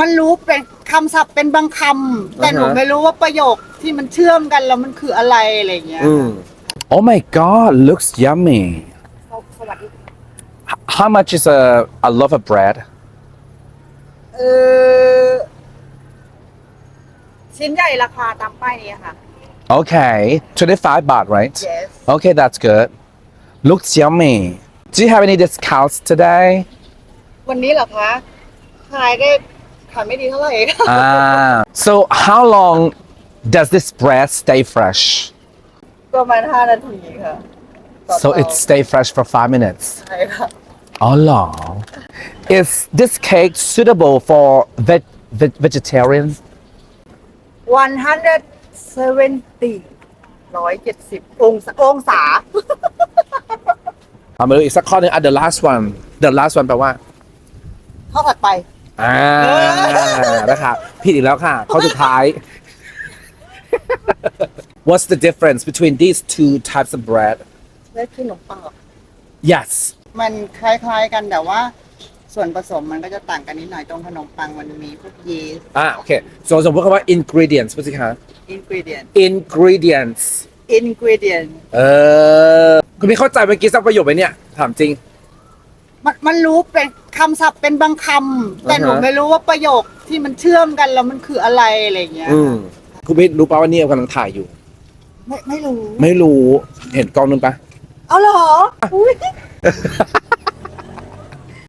มันรู้เป็นคำศัพท์เป็นบางคำแต่หนูอ่าฮะไม่รู้ว่าประโยคที่มันเชื่อมกันแล้วมันคืออะไรอะไรอย่างเงี้ยอืม Oh my god looks yummy สวัสดี How much is a a loaf of bread เออชิ้นใหญ่ราคาตามป้ายนี้ค่ะ Okay 25 baht right yes Okay that's good Looks yummy Do you have any discounts today วันนี้เหรอคะ ขายได้ ขายไม่ดีเท่าไหร่ Ah So how long does this bread stay fresh ประมาณ 5 นาทีค่ะต่อ So เตา it stay fresh for 5 minutes ใช่ค่ะ Oh no Is this cake suitable for veg veg vegetarians 170 170 องศาองศาเอามาดูอีกสักข้อหนึงอะ the last one the last one แปลว่า ข้อถัดไป อ่านะครับผิดอีกแล้วค่ะข้อสุดท้าย What's the difference between these two types of bread ได้คือขนมปังเหรอ Yes มันคล้ายๆกันแต่ว่า ส่วนผสมมันก็จะต่างกันนิดหน่อยตรงขนมปังมันมีพวกยีสต์ อ่าโอเค so สมมติคำว่า ingredients พูดสิคะ ingredient ingredients ingredient เออ คุณพี่เข้าใจเมื่อกี้สักประโยคไหมเนี่ย ถามจริง มันมันรู้เป็น คำศัพท์เป็นบางคำแต่หนูอ่าฮะไม่รู้ว่าประโยคที่มันเชื่อมกันแล้วมันคืออะไรอะไรอย่างเงี้ยอืมคุณพี่รู้ป่าวว่านี่กำลังถ่ายอยู่ ไม่ไม่รู้ ไม่รู้เห็นกล้องนึงปะเอาเหรออุ๊ย